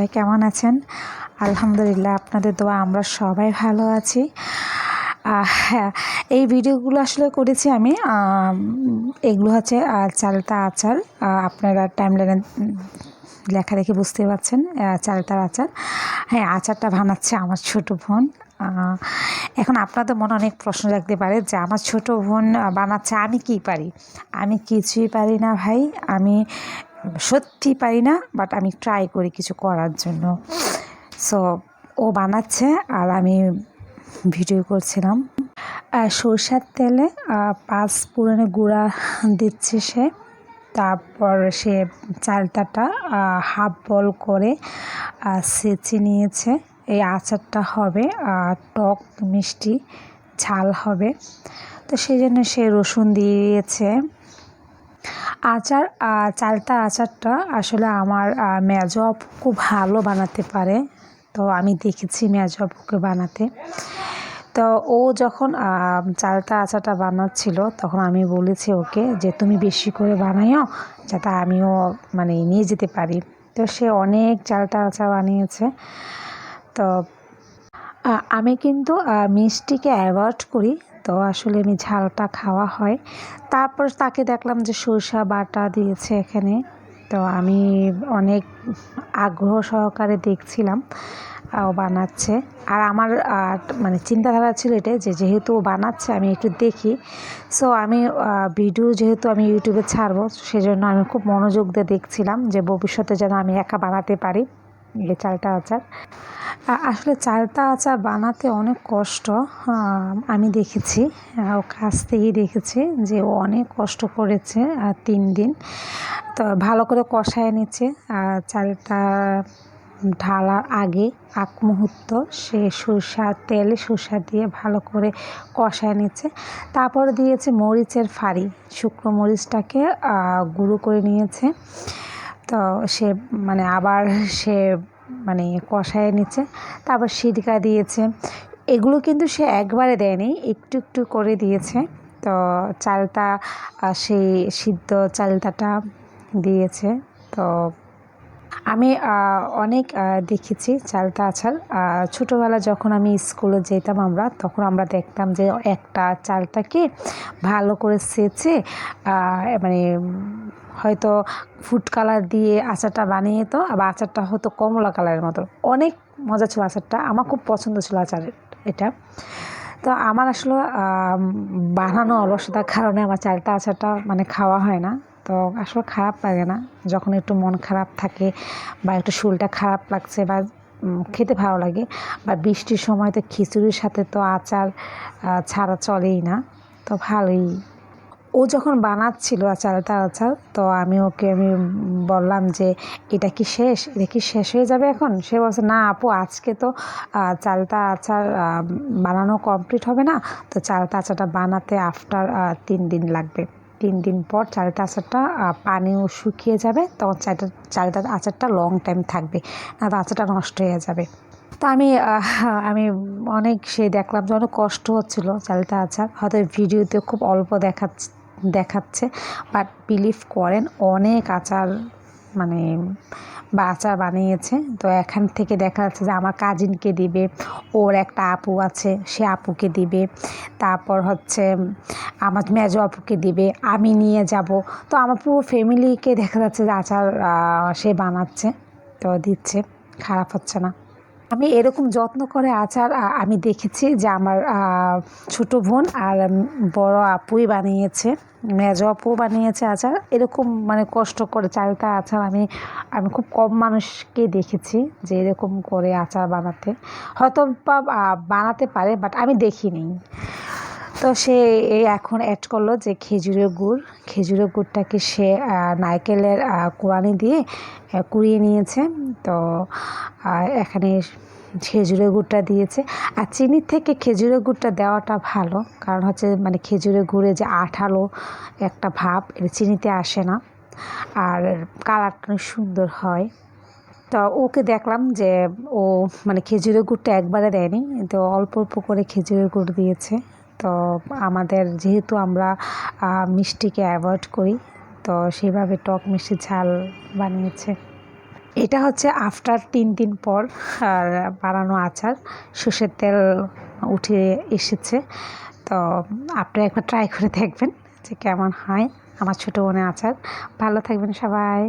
সবাই কেমন আছেন? আলহামদুলিল্লাহ, আপনাদের দোয়া, আমরা সবাই ভালো আছি। হ্যাঁ এই ভিডিওগুলো আসলে করেছি আমি এগুলো হচ্ছে চালতা আচার। আপনারা টাইমলাইনে লেখা দেখে বুঝতে পারছেন চালতার আচার। হ্যাঁ আচারটা বানাচ্ছে আমার ছোট বোন। এখন আপনাদের মনে অনেক প্রশ্ন রাখতে পারে যে, আমার ছোট বোন বানাচ্ছে, আমি কি পারি? আমি কিছুই পারি না ভাই। আমি সত্যি পারি না বাট আমি ট্রাই করি কিছু করার জন্য। সো ও বানাচ্ছে আর আমি ভিডিও করছিলাম। সরষের তেলে পাঁচ পুরানো গুঁড়া দিচ্ছে সে। তারপর সে চালতাটা হাফ বল করে সেচে নিয়েছে। এই আচারটা হবে টক মিষ্টি, ঝাল হবে। তো সেই জন্য সে রসুন দিয়েছে। আচার চালতা আচারটা আসলে আমার আহ, মেজো আপু খুব ভালো বানাতে পারে। তো আমি দেখেছি মেজো আপুকে বানাতে। তো ও যখন চালতা আচারটা বানাচ্ছিল তখন আমি বলেছি ওকে যে তুমি বেশি করে বানাইও যাতে আমিও মানে নিয়ে যেতে পারি। তো সে অনেক চালতা আচার বানিয়েছে। তো আমি কিন্তু মিষ্টিকে অ্যাভয়েড করি তো আসলে আমি ঝালটা খাওয়া হয়। তারপর তাকে দেখলাম যে সরষা বাটা দিয়েছে এখানে। তো আমি অনেক আগ্রহ সহকারে দেখছিলাম ও বানাচ্ছে। আর আমার মানে চিন্তাধারা ছিল এটাই যে যেহেতু ও বানাচ্ছে, আমি একটু দেখি। সো আমি ভিডিও যেহেতু আমি ইউটিউবে ছাড়বো, সেজন্য আমি খুব মনোযোগ দিয়ে দেখছিলাম যে ভবিষ্যতে যেন আমি একা বানাতে পারি। এই চালটা আচার। আসলে চালতা আচার বানাতে অনেক কষ্ট আমি দেখেছি কাছ থেকেই দেখেছি যে ও অনেক কষ্ট করেছে তিন দিন। তো ভালো করে কষায় নিচ্ছে চালটা ঢালার আগে আগ মুহূর্ত সে সরষা, তেলে সরষা দিয়ে ভালো করে কষায় নিচ্ছে। তারপর দিয়েছে মরিচের ফাড়ি, শুকনো মরিচটাকে গুঁড়ো করে নিয়েছে। তো সে মানে আবার সে মানে কষায় নিচ্ছে তারপর সিরকা দিয়েছে। এগুলো কিন্তু সে একবারে দেয়নি একটু একটু করে দিয়েছে। তো চালটা সেই সিদ্ধ চালতাটা দিয়েছে। তো আমি অনেক দেখেছি চালতা আহ, ছোটোবেলা যখন আমি স্কুলে যেতাম আমরা তখন আমরা দেখতাম যে একটা চালটাকে ভালো করে সেচে মানে হয়তো ফুড কালার দিয়ে আচারটা বানিয়ে তো, আবার আচারটা হতো কমলা কালারের মতো। অনেক মজা ছিল আচারটা, আমার খুব পছন্দ ছিল আচারের এটা। তো আমার আসলে বানানো অলসতার কারণে আমার চালটা আচারটা মানে খাওয়া হয় না। তো আসলে খারাপ লাগে না। যখন একটু মন খারাপ থাকে বা একটু শরীরটা খারাপ লাগছে বা খেতে ভালো লাগে, বা বৃষ্টির সময় তো খিচুড়ির সাথে তো আচার ছাড়া চলেই না। তো ভালোই ও যখন বানাচ্ছিল আচারটা আচার তো আমি ওকে, আমি বললাম যে, এটা কি শেষ? এটা কি শেষ হয়ে যাবে এখন? সে বলছে, না আপু, আজকে তো চালটা আচার বানানো কমপ্লিট হবে না। তো চালটা আচারটা বানাতে আফটার তিন দিন লাগবে। তিন দিন পর চালটা আচারটা পানিও শুকিয়ে যাবে। তখন চালটা চালটা, আচারটা লং টাইম থাকবে। না তো আচারটা নষ্ট হয়ে যাবে। তো আমি আমি অনেক সে দেখলাম যে অনেক কষ্ট হচ্ছিল চালটা আচার। হয়তো ভিডিওতে খুব অল্প দেখাচ্ছে। দেখাচ্ছে। বাট বিলিভ করেন, অনেক আচার মানে বা আচার বানিয়েছে। তো এখান থেকে দেখা যাচ্ছে যে আমার কাজিনকে দিবে, ওর একটা আপু আছে, সে আপুকে দিবে। তারপর হচ্ছে আমার মেজো আপুকে দিবে, আমি নিয়ে যাব। তো আমার পুরো ফ্যামিলিকে দেখা যাচ্ছে যে আচার সে বানাচ্ছে। তো দিচ্ছে, খারাপ হচ্ছে না। আমি এরকম যত্ন করে আচার আমি দেখেছি যে আমার ছোট বোন আর বড় আপুই বানিয়েছে, মেজ আপু বানিয়েছে আচার। এরকম মানে কষ্ট করে চালটা আচার আমি আমি খুব কম মানুষকে দেখেছি যে এরকম করে আচার বানাতে। হয়তো বানাতে পারে, বাট আমি দেখিনি। তো সে এখন অ্যাড করল যে খেজুরের গুড়। খেজুরের গুড়টাকে সে নারকেলের আহ, দিয়ে কুড়িয়ে নিয়েছে। তো এখানে খেজুরের গুড়টা দিয়েছে। আর চিনির থেকে খেজুরের গুড়টা দেওয়াটা ভালো। কারণ হচ্ছে মানে খেজুরের গুড়ে যে আঠালো একটা ভাব এটা চিনিতে আসে না। আর কালারটা সুন্দর হয়। তো ওকে দেখলাম যে ও মানে খেজুরের গুড়টা একবারে দেয়নি। তো অল্প অল্প করে খেজুরের গুড় দিয়েছে। তো আমাদের যেহেতু আমরা মিষ্টিকে অ্যাভয়েড করি, তো সেভাবে টক মিষ্টি ঝাল বানিয়েছে। এটা হচ্ছে আফটার তিন দিন পর বানানো আচার, সর্ষের তেল উঠে এসেছে। তো আপনারা একবার ট্রাই করে দেখবেন যে কেমন হয় আমার ছোটো বোনের আচার। ভালো থাকবেন সবাই।